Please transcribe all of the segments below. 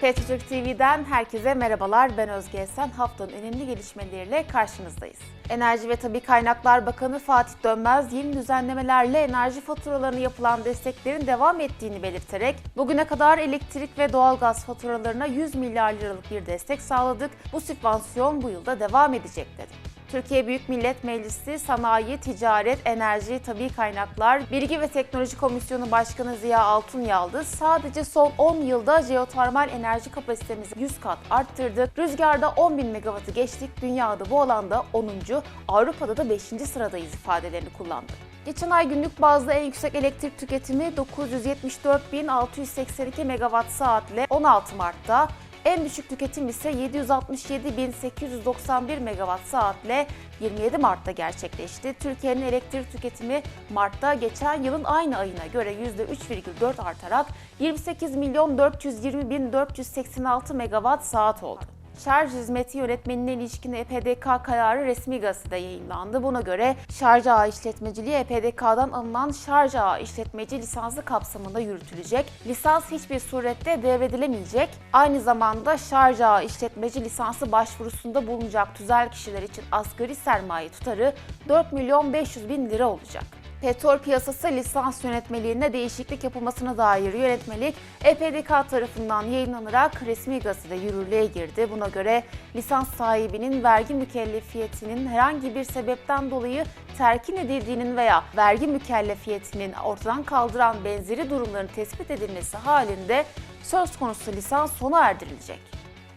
TRT Türk TV'den herkese merhabalar. Ben Özge Esen. Haftanın önemli gelişmeleriyle karşınızdayız. Enerji ve Tabi Kaynaklar Bakanı Fatih Dönmez yeni düzenlemelerle enerji faturalarına yapılan desteklerin devam ettiğini belirterek bugüne kadar elektrik ve doğalgaz faturalarına 100 milyar liralık bir destek sağladık. Bu sübvansiyon bu yılda devam edecek dedi. Türkiye Büyük Millet Meclisi Sanayi, Ticaret, Enerji, Tabi Kaynaklar, Bilgi ve Teknoloji Komisyonu Başkanı Ziya Altunyaldı. Sadece son 10 yılda jeotermal enerji kapasitemizi 100 kat arttırdık. Rüzgarda 10 bin megawattı geçtik. Dünyada bu alanda 10. Avrupa'da da 5. sıradayız ifadelerini kullandı. Geçen ay günlük bazda en yüksek elektrik tüketimi 974.682 megawatt saatle 16 Mart'ta, en düşük tüketim ise 767.891 megawatt saatle 27 Mart'ta gerçekleşti. Türkiye'nin elektrik tüketimi Mart'ta geçen yılın aynı ayına göre %3,4 artarak 28 milyon 420 bin 486 megawatt saat oldu. Şarj hizmeti yönetmenine ilişkin EPDK kararı resmi gazetede yayınlandı. Buna göre şarj ağı işletmeciliği EPDK'dan alınan şarj ağı işletmeci lisansı kapsamında yürütülecek. Lisans hiçbir surette devredilemeyecek. Aynı zamanda şarj ağı işletmeci lisansı başvurusunda bulunacak tüzel kişiler için asgari sermaye tutarı 4 milyon 500 bin lira olacak. Petrol piyasası lisans yönetmeliğinde değişiklik yapılmasına dair yönetmelik EPDK tarafından yayınlanarak resmi gazetede yürürlüğe girdi. Buna göre lisans sahibinin vergi mükellefiyetinin herhangi bir sebepten dolayı terkin edildiğinin veya vergi mükellefiyetinin ortadan kaldıran benzeri durumların tespit edilmesi halinde söz konusu lisans sona erdirilecek.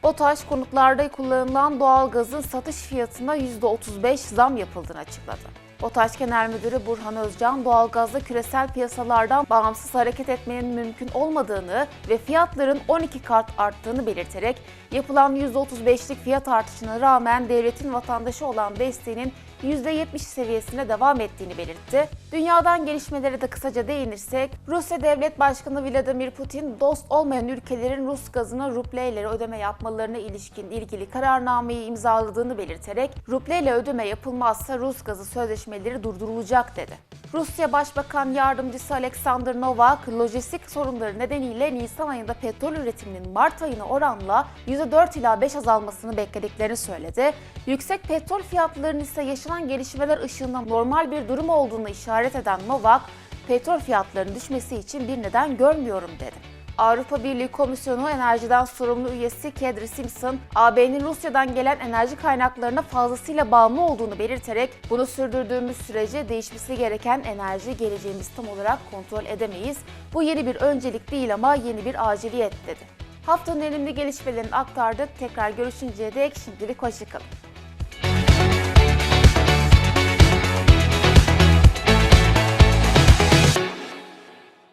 BOTAŞ konutlarda kullanılan doğalgazın satış fiyatına %35 zam yapıldığını açıkladı. BOTAŞ Genel Müdürü Burhan Özcan, doğalgazda küresel piyasalardan bağımsız hareket etmenin mümkün olmadığını ve fiyatların 12 kat arttığını belirterek, yapılan %35'lik fiyat artışına rağmen devletin vatandaşı olan desteğinin %70 seviyesine devam ettiğini belirtti. Dünyadan gelişmelere de kısaca değinirsek, Rusya Devlet Başkanı Vladimir Putin, dost olmayan ülkelerin Rus gazına rubleyle ödeme yapmalarına ilişkin ilgili kararnameyi imzaladığını belirterek, rubleyle ödeme yapılmazsa Rus gazı sözleşmeleri durdurulacak dedi. Rusya Başbakan Yardımcısı Alexander Novak, lojistik sorunları nedeniyle Nisan ayında petrol üretiminin Mart ayına oranla %4 ila 5 azalmasını beklediklerini söyledi. Yüksek petrol fiyatlarının ise yaşanan gelişmeler ışığında normal bir durum olduğunu işaret eden Novak, petrol fiyatlarının düşmesi için bir neden görmüyorum dedi. Avrupa Birliği Komisyonu Enerjiden Sorumlu Üyesi Kedri Simpson, AB'nin Rusya'dan gelen enerji kaynaklarına fazlasıyla bağımlı olduğunu belirterek bunu sürdürdüğümüz sürece değişmesi gereken enerji geleceğimiz tam olarak kontrol edemeyiz. Bu yeni bir öncelik değil ama yeni bir aciliyet dedi. Haftanın önemli gelişmelerini aktardık. Tekrar görüşünceye dek şimdilik hoşçakalın.